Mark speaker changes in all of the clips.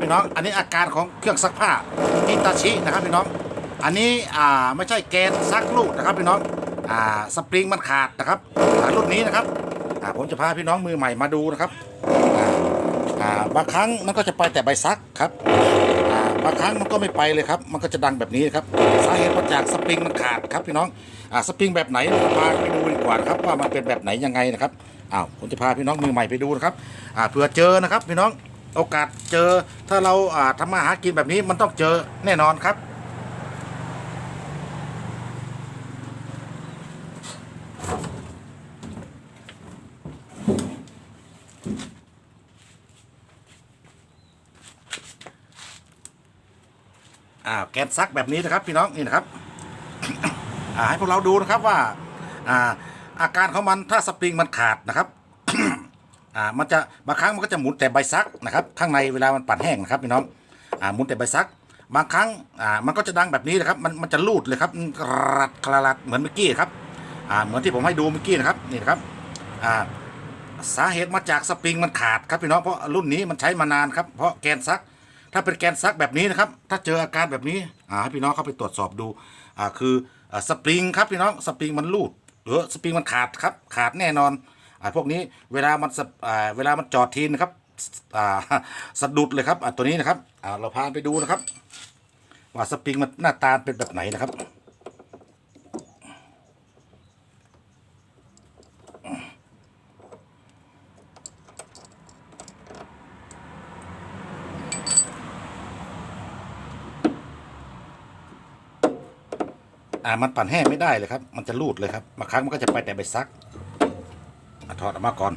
Speaker 1: พี่น้อง อันนี้อาการของเครื่องซักผ้าอิตาชินะครับพี่น้อง อันนี้อ่าไม่ใช่แกนซักลูกนะครับพี่น้องอ่าสปริงมันขาดนะครับอ่ารุ่นนี้นะครับอ่าผมจะพาพี่น้องมือใหม่มาดูนะครับอ่าบางครั้งมันก็จะไปแต่ใบซักครับอ่าบางครั้งมันก็ไม่ไปเลยครับ มันก็จะดังแบบนี้ครับสาเหตุมาจากสปริงมันขาดครับพี่น้องอ่าสปริงแบบไหนเราพาไปดูดีกว่านะครับว่ามันเป็นแบบไหนยังไงนะครับอ้าวผมจะพาพี่น้องมือใหม่ไปดูนะครับอ่าเผื่อเจอนะครับพี่น้อง โอกาสเจอถ้าเราอ่าทำมาหากินแบบนี้มันต้องเจอแน่นอนครับอ่าแกนซักแบบนี้นะครับพี่น้องนี่นะครับอ่าให้พวกเราดูนะครับว่าอ่าอาการของมันถ้าสปริงมันขาดนะครับ อ่ามันจะบางครั้งมันก็จะหมุนแต่ใบซักนะครับข้างในเวลามันปั่นแห้งนะครับพี่น้องอ่าหมุนแต่ใบซัก บางครั้งอ่ามันก็จะดังแบบนี้นะครับมันมันจะลูดเลยครับรัดกระลัดเหมือนเมื่อกี้ครับอ่าเหมือนที่ผมให้ดูเมื่อกี้นะครับนี่นะครับอ่าสาเหตุมาจากสปริงมันขาดครับพี่น้องเพราะรุ่นนี้มันใช้มานานครับเพราะแกนซัก ถ้าเป็นแกนซักแบบนี้นะครับถ้าเจออาการแบบนี้อ่าให้พี่น้องเข้าไปตรวจสอบดูอ่าคืออ่าสปริงครับพี่น้องสปริงมันลูดหรือสปริงมันขาดครับขาดแน่นอน อ่าพวกนี้เวลามันสอ่าเวลามันจอดทีนะครับอ่าสะดุดเลยครับอ่าตัวนี้นะครับอ่าเราพาไปดูนะครับ ว่าสปริงมันหน้าตาเป็นแบบไหนนะครับอ่ามันปั่นแห้งไม่ได้เลยครับ มันจะรูดเลยครับบางครั้งมันก็จะไปแต่ใบซัก ถอดออกมาก่อน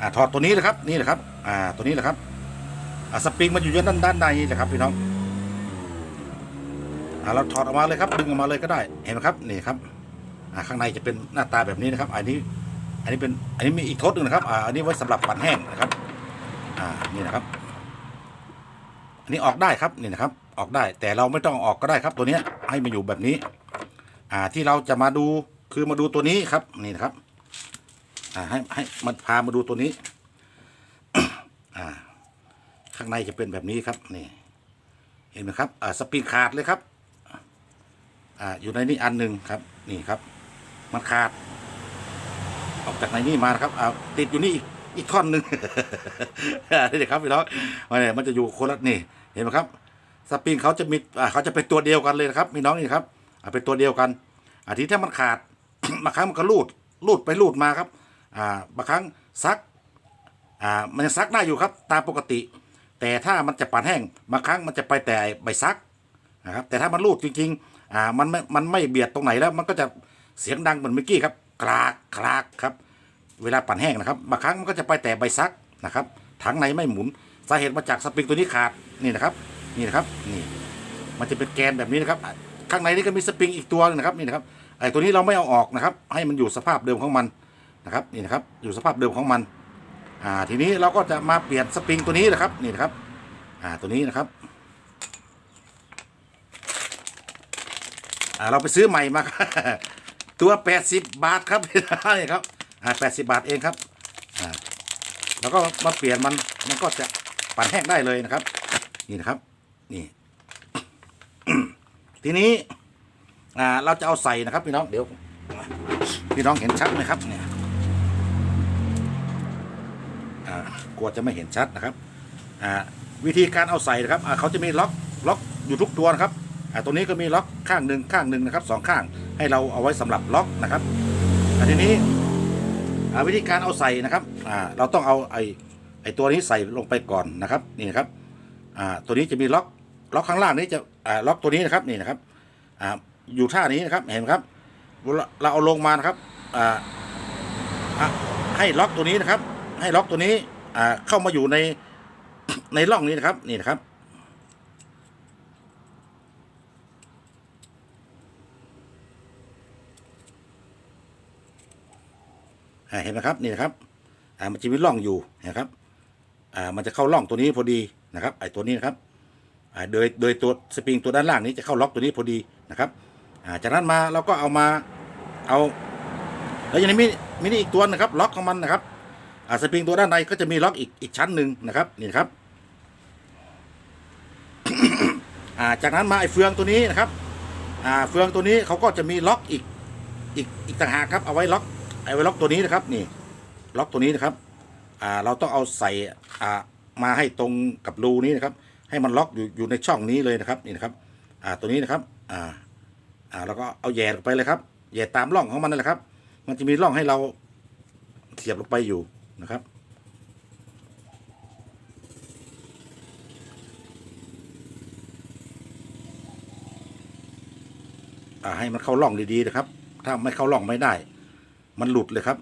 Speaker 1: อ่าถอดตัวนี้เลยครับนี่แหละครับอ่าตัวนี้แหละครับอ่าสปริงมันอยู่ด้านด้านในนี่แหละครับพี่น้องอ่าเราถอดออกมาเลยครับ ดึงออกมาเลยก็ได้เห็นไหมครับนี่ครับอ่าข้างในจะเป็นหน้าตาแบบนี้นะครับ อันนี้ อันนี้เป็นอันนี้มีอีกทดหนึ่งนะครับอ่าอันนี้ไว้สำหรับปั่นแห้งนะครับอ่านี่นะครับอันนี้ออกได้ครับนี่นะครับ ออกได้แต่เราไม่ต้องออกก็ได้ครับ ตัวเนี้ยให้มันอยู่แบบนี้ อ่าที่เราจะมาดูคือมาดูตัวนี้ครับนี่นะครับ อ่าให้ให้มันพามาดูตัวนี้ อ่า ข้างในจะเป็นแบบนี้ครับนี่เห็นไหมครับอ่าสปริงขาดเลยครับ อ่าอยู่ในนี้อันหนึ่งครับ นี่ครับ มันขาด ออกจากในนี้มานะครับอ่าติดอยู่นี่อีกอีกท่อนหนึ่งนี่เด็กครับพี่น้องมันเนี่ยมันจะอยู่คนละนี่ เห็นไหมครับ สปริงเขาจะมีอ่าเขาจะเป็นตัวเดียวกันเลยนะครับพี่น้องนี่ครับอ่าเป็นตัวเดียวกันอาทีถ้ามันขาดบางครั้งมันก็รูดรูดไปรูดมาครับ อ่าบางครั้งซักอ่ามันยังซักได้อยู่ครับตามปกติ แต่ถ้ามันจะปั่นแห้งบางครั้งมันจะไปแต่ใบซักนะครับแต่ถ้ามันรูดจริงๆอ่ามันไม่มันไม่เบียดตรงไหนแล้ว มันก็จะเสียงดังเหมือนเมื่อกี้ครับกรากกรากครับ เวลาปั่นแห้งนะครับบางครั้งมันก็จะไปแต่ใบซักนะครับถังในไม่หมุนสาเหตุมาจากสปริงตัวนี้ขาดนี่นะครับนี่นะครับนี่มันจะเป็นแกนแบบนี้นะครับ ข้างในนี่ก็มีสปริงอีกตัวหนึงนะครับนี่นะครับไอ้ตัวนี้เราไม่เอาออกนะครับ ให้มันอยู่สภาพเดิมของมัน นะครับนี่นะครับอยู่สภาพเดิมของมันอ่าทีนี้เราก็จะมาเปลี่ยนสปริงตัวนี้นะครับนี่นะครับอ่าตัวนี้นะครับอ่าเราไปซื้อใหม่มาตัว 80 บาทครับนี่ครับอ่า80บาทเองครับอ่าแล้วก็มาเปลี่ยนมันมันก็จะปั่นแห้งได้เลยนะครับ นี่นะครับนี่ทีนี้อ่าเราจะเอาใส่นะครับพี่น้องเดี๋ยวพี่น้องเห็นชัดไหมครับเนี่ย ลัวจะไม่เห็นชัดนะครับวิธีการเอาใส่นะครับเขาจะมีล็อกล็อกอยู่ทุกตัวนะครับตัวนี้ก็มีล็อกข้างหนึ่งข้างหนึ่งนะครับสองข้างให้เราเอาไว้สำหรับล็อกนะครับทีนี้วิธีการเอาใส่นะครับเราต้องเอาไอ้ไอ้ตัวนี้ใส่ลงไปก่อนนะครับนี่นะครับตัวนี้จะมีล็อกล็อกข้างล่างนี้จะล็อกตัวนี้นะครับนี่นะครับอยู่ท่านี้นะครับเห็นไหมครับ เราเอาลงมานะครับให้ล็อกตัวนี้นะครับ ให้ล็อกตัวนี้ อ่าเข้ามาอยู่ในในร่องนี้นะครับ นี่นะครับ เห็นไหมครับ นี่นะครับ อ่ามันจะมีร่องอยู่นะครับ อ่ามันจะเข้าร่องตัวนี้พอดีนะครับ ไอ้ตัวนี้นะครับอ่าโดยโดยตัวสปริงตัวด้านล่างนี้จะเข้าล็อกตัวนี้พอดีนะครับ อ่าจากนั้นมาเราก็เอามาเอา แล้วยังมีมีนี่อีกตัวนะครับ ล็อกของมันนะครับ สปริงตัวด้านในก็จะมีล็อกอีกอีกชั้นหนึ่งนะครับนี่ครับจากนั้นมาไอ้เฟืองตัวนี้นะครับอ่าเฟืองตัวนี้เขาก็จะมีล็อกอีกอีกอีกต่างหากครับเอาไว้ล็อกเอาไว้ล็อกตัวนี้นะครับนี่ล็อกตัวนี้นะครับเราต้องเอาใส่มาให้ตรงกับรูนี้นะครับ ให้มันล็อกอยู่อยู่ในช่องนี้เลยนะครับนี่นะครับตัวนี้นะครับอ่าอ่าแล้วก็เอาแหย่ลงไปเลยครับแหย่ตามร่องของมันนั่นแหละครับ มันจะมีร่องให้เราเสียบลงไปอยู่ นะครับอ่าให้มันเข้าร่องดีๆนะครับ ถ้าไม่เข้าร่องไม่ได้ มันหลุดเลยครับ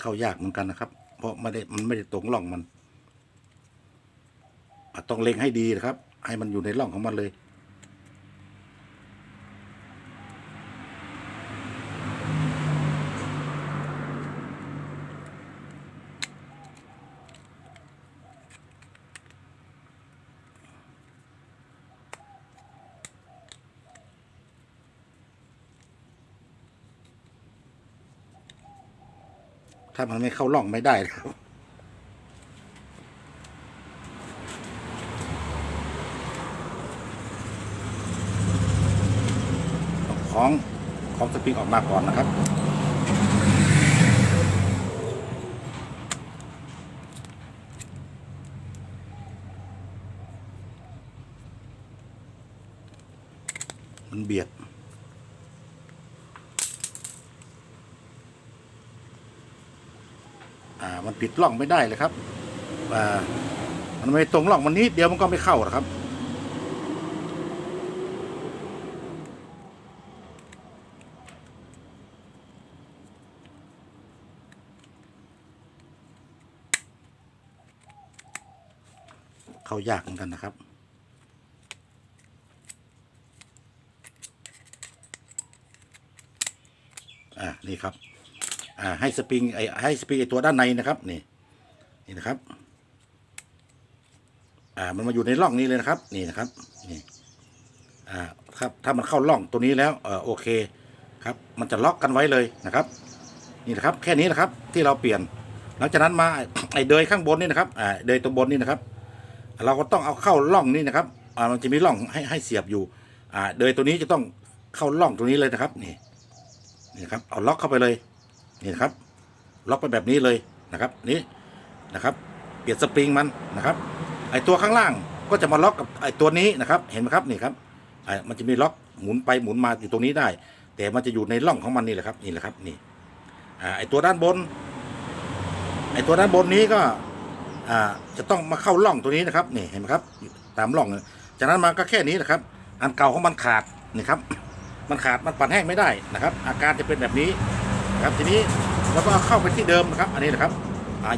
Speaker 1: เข้ายากเหมือนกันนะครับ เพราะไม่ได้มันไม่ได้ตรงร่องมันต้องเล็งให้ดีนะครับ ให้มันอยู่ในร่องของมันเลย ถ้ามันไม่เข้าร่องไม่ได้นะครับต้องคล้องคล้องสปริงออกมาก่อนนะครับ มันเบียด อ่ามันปิดร่องไม่ได้เลยครับอ่ามันไม่ตรงร่องมันนิดเดียวมันก็ไม่เข้าหรอกครับเข้ายากเหมือนกันนะครับ อ่านี่ครับ อ่าให้สปริงไอให้สปริงไอตัวด้านในนะครับ นี่นี่นะครับ อ่ามันมาอยู่ในร่องนี้เลยนะครับ นี่นะครับนี่อ่าครับถ้ามันเข้าร่องตัวนี้แล้วเออโอเคครับ มันจะล็อกกันไว้เลยนะครับ นี่นะครับ แค่นี้นะครับ ที่เราเปลี่ยน หลังจากนั้นมาไอเดยข้างบนนี่นะครับอ่าเดยตรงบนนี่นะครับ เราก็ต้องเอาเข้าร่องนี้นะครับอ่ามันจะมีร่องให้ให้เสียบอยู่ อ่า เดยตัวนี้จะต้องเข้าร่องตรงนี้เลยนะครับ นี่นี่นะครับเอาล็อกเข้าไปเลย นี่นะครับ ล็อกไปแบบนี้เลยนะครับ นี่นะครับ เปลี่ยนสปริงมันนะครับ ไอตัวข้างล่างก็จะมาล็อกกับไอตัวนี้นะครับ เห็นไหมครับนี่ครับไอมันจะมีล็อกหมุนไปหมุนมาอยู่ตรงนี้ได้ แต่มันจะอยู่ในร่องของมันนี่แหละครับนี่แหละครับนี่ไอตัวด้านบน ไอตัวด้านบนนี้ก็จะต้องมาเข้าร่องตัวนี้นะครับนี่เห็นไหมครับ ตามร่องเลยจากนั้นมาก็แค่นี้นะครับ อันเก่าของมันขาดนี่ครับ มันขาดมันปั่นแห้งไม่ได้นะครับ อาการจะเป็นแบบนี้ นะครับทีนี้เราก็เอาเข้าไปที่เดิมนะครับอันนี้นะครับ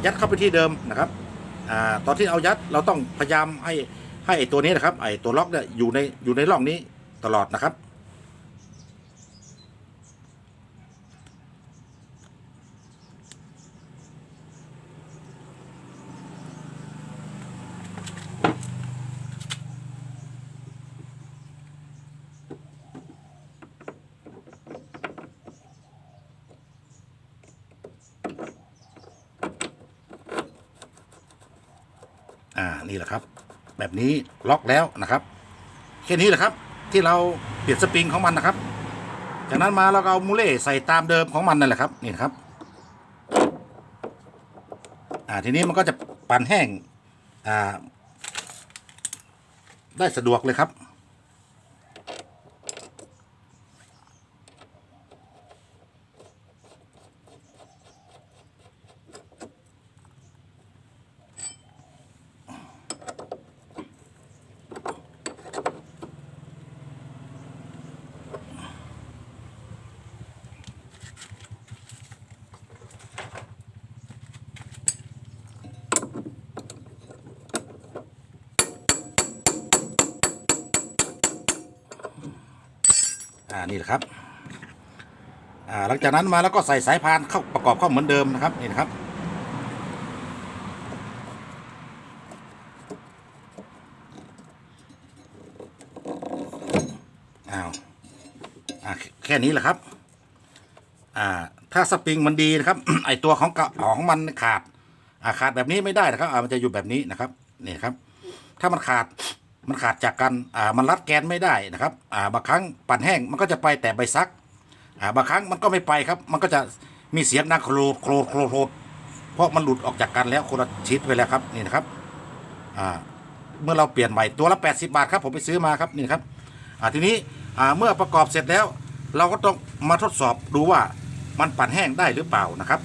Speaker 1: ยัดเข้าไปที่เดิมนะครับอ่าตอนที่เอายัดเราต้องพยายามให้ให้ตัวนี้นะครับไอ้ตัวล็อกเนี่ยอยู่ในอยู่ในร่องนี้ตลอดนะครับ อ่านี่แหละครับ แบบนี้ล็อกแล้วนะครับแค่นี้แหละครับ ที่เราเปลี่ยนสปริงของมันนะครับ จากนั้นมาเราก็เอามูเล่ใส่ตามเดิมของมันนั่นแหละครับนี่นครับอ่าทีนี้มันก็จะปั่นแห้งอ่าได้สะดวกเลยครับ นี่แหละครับหลังจากนั้นมาแล้วก็ใส่สายพานเข้าประกอบเข้าเหมือนเดิมนะครับนี่นะครับ อ้าวแค่นี้แหละครับ อ่า ถ้าสปริงมันดีนะครับ ไอตัวของของมันขาดอาขาดแบบนี้ไม่ได้นะครับมันจะอยู่แบบนี้นะครับ นี่ครับ ถ้ามันขาด มันขาดจากกันอ่ามันรัดแกนไม่ได้นะครับอ่าบางครั้งปั่นแห้งมันก็จะไปแต่ใบซักอ่าบางครั้งมันก็ไม่ไปครับ มันก็จะมีเสียงดังโครดโครดโครดโครดเพราะมันหลุดออกจากกันแล้วคนละชิดไปแล้วครับนี่นะครับอ่าเมื่อเราเปลี่ยนใหม่ตัวละ 80 บาทครับผมไปซื้อมาครับนี่นครับอ่าทีนี้อ่าเมื่อประกอบเสร็จแล้ว เราก็ต้องมาทดสอบดูว่ามันปั่นแห้งได้หรือเปล่านะครับ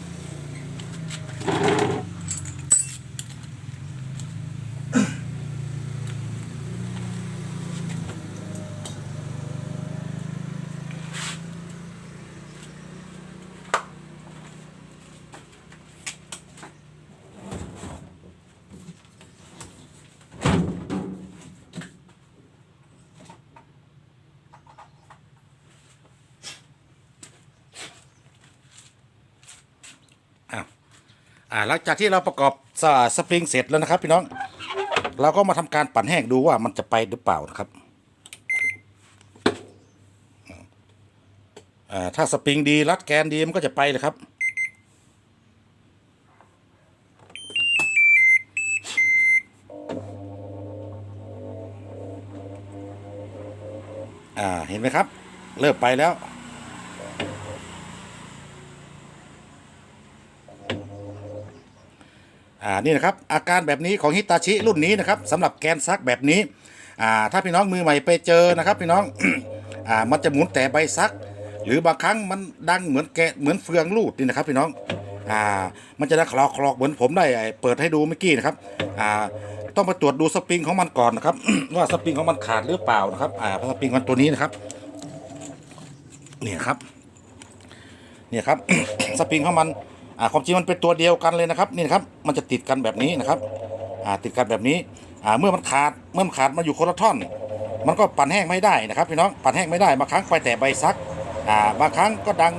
Speaker 1: อ่าหลังจากที่เราประกอบสสปริงเสร็จแล้วนะครับ พี่น้อง เราก็มาทำการปั่นแห้งดูว่ามันจะไปหรือเปล่านะครับอ่าถ้าสปริงดีรัดแกนดีมันก็จะไปเลยครับอ่าเห็นไหมครับ เริ่มไปแล้ว อ่านี่นะครับอาการแบบนี้ของฮิตาชิรุ่นนี้นะครับสำหรับแกนซักแบบนี้อ่าถ้าพี่น้องมือใหม่ไปเจอนะครับพี่น้องอ่ามันจะหมุนแต่ใบซัก หรือบางครั้งมันดังเหมือนแกะเหมือนเฟืองลูดนี่นะครับพี่น้องอ่ามันจะได้คลอกคลอกเหมือนผมได้ไอ้เปิดให้ดูเมื่อกี้นะครับอ่าต้องไปตรวจดูสปริงของมันก่อนนะครับ ว่าสปริงของมันขาดหรือเปล่านะครับอ่าสปริงมันตัวนี้นะครับเนี่ยครับเนี่ยครับสปริงของมัน อ่าความจริงมันเป็นตัวเดียวกันเลยนะครับนี่นะครับมันจะติดกันแบบนี้นะครับอ่าติดกันแบบนี้อ่าเมื่อมันขาดเมื่อมันขาดมาอยู่คนละท่อน มันก็ปั่นแห้งไม่ได้นะครับพี่น้องปั่นแห้งไม่ได้บางครั้งไปแต่ใบซักอ่าบางครั้งก็ดัง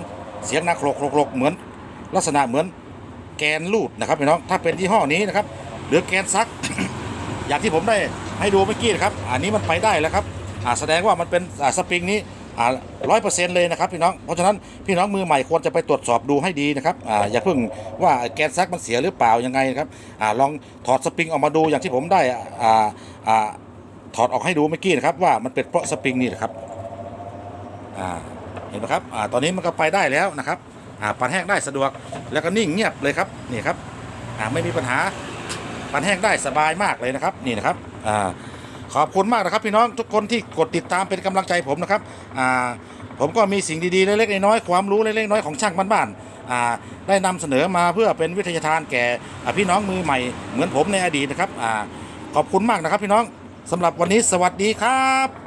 Speaker 1: เสียงนาโครกโครกโครกเหมือน ลักษณะเหมือนแกนลูดนะครับพี่น้องถ้าเป็นยี่ห้อนี้นะครับหรือแกนซัก อย่างที่ผมได้ให้ดูเมื่อกี้นะครับ อันนี้มันไปได้แล้วครับอ่าแสดงว่ามันเป็นอ่าสปริงนี้ ร้อยเปอร์เซ็นต์เลยนะครับพี่น้อง เพราะฉะนั้นพี่น้องมือใหม่ควรจะไปตรวจสอบดูให้ดีนะครับอ่าอย่าเพิ่งว่าแกนซักมันเสียหรือเปล่ายังไงนะครับอ่าลองถอดสปริงออกมาดูอย่างที่ผมได้อ่าอ่าถอดออกให้ดูเมื่อกี้นะครับว่ามันเป็นเพราะสปริงนี่แหละครับอ่าเห็นไหมครับอ่าตอนนี้มันก็ไปได้แล้วนะครับอ่าปั่นแห้งได้สะดวกแล้วก็นิ่งเงียบเลยครับนี่ครับอ่าไม่มีปัญหาปั่นแห้งได้สบายมากเลยนะครับนี่นะครับอ่า ขอบคุณมากนะครับพี่น้องทุกคนที่กดติดตามเป็นกำลังใจผมนะครับอ่าผมก็มีสิ่งดีๆเล็กๆน้อยๆความรู้เล็กๆน้อยๆของช่างบ้านๆอ่าได้นำเสนอมาเพื่อเป็นวิทยาทานแก่พี่น้องมือใหม่เหมือนผมในอดีตนะครับอ่าขอบคุณมากนะครับพี่น้องสำหรับวันนี้สวัสดีครับ